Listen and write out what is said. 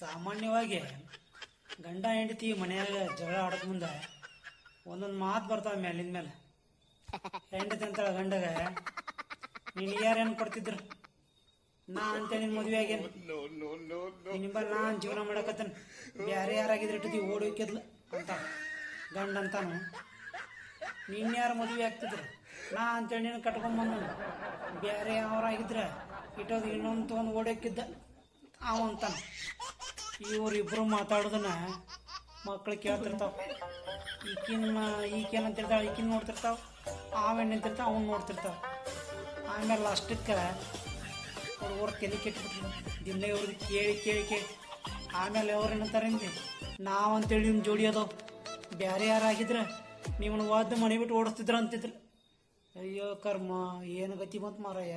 ಸಾಮಾನ್ಯವಾಗಿ ಗಂಡ ಹೆಂಡತಿ ಮನೆಯಾಗ ಜಗಳ ಆಡಕ್ ಮುಂದೆ ಒಂದೊಂದು ಮಾತು ಬರ್ತಾವ ಮೇಲಿನ ಮೇಲೆ. ಹೆಂಡತಿ ಅಂತಾಳ ಗಂಡಗ, ನೀನು ಯಾರೇನು ಕೊಡ್ತಿದ್ರು? ನಾ ಅಂತ ನಿನ್ ಮದುವೆ ಆಗೇನು ನಿನ್ನ ನಾನ್ ಜೀವನ ಮಾಡಕತ್ತನ್? ಬ್ಯಾರೆ ಯಾರಾಗಿದ್ರೆ ಇಟ್ಟಿದ್ದಿ ಓಡಿ ಹೋಗ್ಯದ್ಲು ಅಂತ ಗಂಡ ಅಂತಾನು, ನೀನ್ ಯಾರು ಮದುವೆ ಆಗ್ತಿದ್ರು? ನಾ ಅಂತೇಳಿ ನೀನು ಕಟ್ಕೊಂಬಂದನು ಬೇರೆ ಯಾವ್ರಾಗಿದ್ರೆ ಇಟ್ಟೋದು ಇನ್ನೊಂದು ತೊಗೊಂಡು ಓಡೋಕಿದ್ದ ಅವ ಅಂತಾನ. ಇವರಿಬ್ರು ಮಾತಾಡೋದನ್ನ ಮಕ್ಳು ಕೇಳ್ತಿರ್ತಾವ. ಈಕಿನ ಅಂತ ಅಂತಿರ್ತಾವ ಈಕಿನ ನೋಡ್ತಿರ್ತಾವ ಆವೇನು ನಿಂತಿರ್ತಾವ ಅವ್ನು ನೋಡ್ತಿರ್ತಾವ ಆಮೇಲೆ ಅಷ್ಟಕ್ಕೆ ಹುಡುಗರು ತಲೆ ಕೆಟ್ಬಿಟ್ರು. ದಿನ ಇವ್ರದ್ದು ಕೇಳಿ ಕೇಳಿ ಕೇಳಿ. ಆಮೇಲೆ ಅವ್ರು ಏನಂತಾರೆ ನಾವು ನಾವಂತೇಳಿ ನಿಮ್ಮ ಜೋಡಿ ಅದಾವ. ಬೇರೆ ಯಾರಾಗಿದ್ರೆ ನಿಮ್ಮನ್ನು ಒದ್ದು ಮನೆ ಬಿಟ್ಟು ಓಡಿಸ್ತಿದ್ರ ಅಂತಿದ್ರು. ಅಯ್ಯೋ ಕರ್ಮ, ಏನು ಗತಿ ಬಂತು ಮಾರಾಯ.